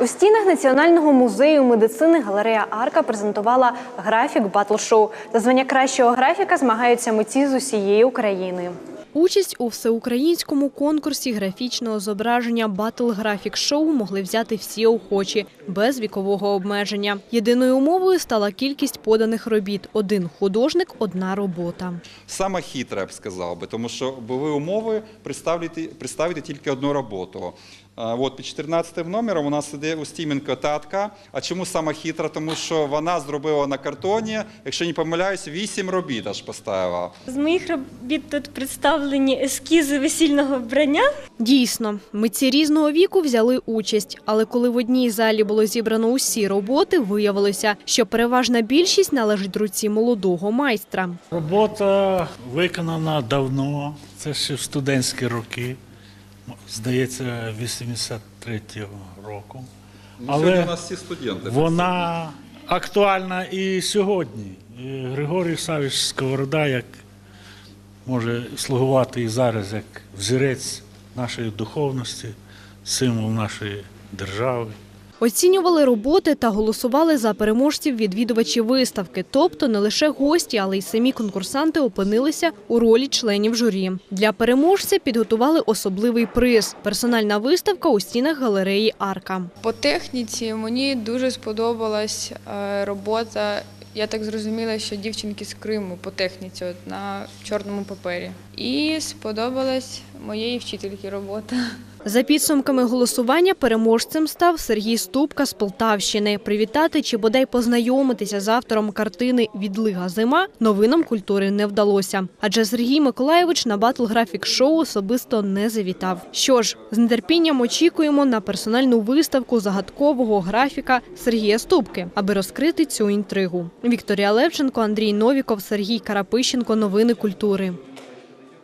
У стінах Національного музею медицини галерея Арка презентувала графік батл-шоу. За звання кращого графіка змагаються митці з усієї України. Участь у всеукраїнському конкурсі графічного зображення Battle Graphic Show могли взяти всі охочі без вікового обмеження. Єдиною умовою стала кількість поданих робіт: один художник, одна робота. Саме хитре, я б сказав би, тому що були умови представити, представити тільки одну роботу. От під 14 номером у нас іде Устіменко татка. А чому саме хитра? Тому що вона зробила на картоні, якщо не помиляюсь, 8 робіт аж поставила. З моїх робіт тут представлені ескізи весільного вбрання. Дійсно, митці різного віку взяли участь, але коли в одній залі було зібрано усі роботи, виявилося, що переважна більшість належить руці молодого майстра. Робота виконана давно, це ще в студентські роки, здається, 83-го року. Але у нас всі студенти. вона актуальна і сьогодні. Григорій Савіч Сковорода як може слугувати і зараз як взірець нашої духовності, символ нашої держави. Оцінювали роботи та голосували за переможців відвідувачі виставки. Тобто не лише гості, але й самі конкурсанти опинилися у ролі членів журі. Для переможця підготували особливий приз персональна виставка у стінах галереї Арка. По техніці мені дуже сподобалась е, робота. Я так зрозуміла, що дівчинки з Криму по техніці от, на чорному папері. І сподобалась моєї вчительки робота. За підсумками голосування переможцем став Сергій Ступка з Полтавщини. Привітати чи бодай познайомитися з автором картини Відлига зима новинам культури не вдалося. Адже Сергій Миколаєвич на батл графік шоу особисто не завітав. Що ж, з нетерпінням очікуємо на персональну виставку загадкового графіка Сергія Ступки, аби розкрити цю інтригу. Вікторія Левченко, Андрій Новіков, Сергій Карапищенко. Новини культури.